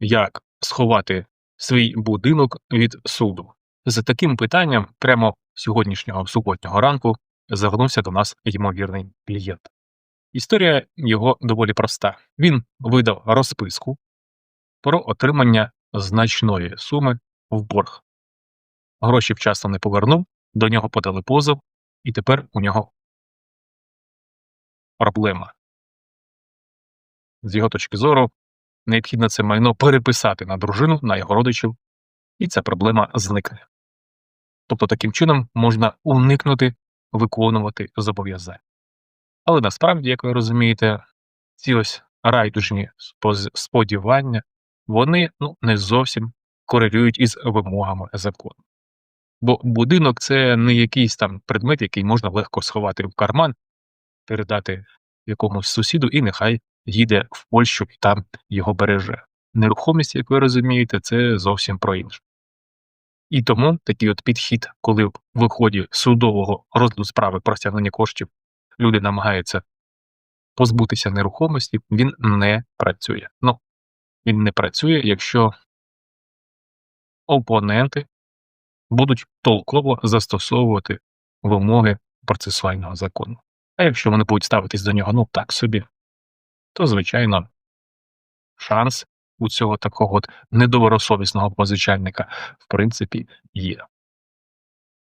як сховати свій будинок від суду. З таким питанням прямо сьогоднішнього суботнього ранку звернувся до нас ймовірний клієнт. Історія його доволі проста. Він видав розписку про отримання значної суми в борг. Гроші вчасно не повернув, до нього подали позов, і тепер у нього проблема. З його точки зору, необхідно це майно переписати на дружину, на його родичів, і ця проблема зникне. Тобто таким чином можна уникнути виконувати зобов'язання. Але насправді, як ви розумієте, ці ось райдужні сподівання, вони ну, не зовсім корелюють із вимогами закону. Бо будинок це не якийсь там предмет, який можна легко сховати в карман, передати якомусь сусіду, і нехай їде в Польщу і там його береже. Нерухомість, як ви розумієте, це зовсім про інше. І тому такий от підхід, коли в ході судового розгляду справи про стягнення коштів люди намагаються позбутися нерухомості, він не працює. Ну, він не працює, якщо опоненти будуть толково застосовувати вимоги процесуального закону. А якщо вони будуть ставитись до нього ну так собі, то звичайно шанс у цього такого от недобросовісного позичальника в принципі є.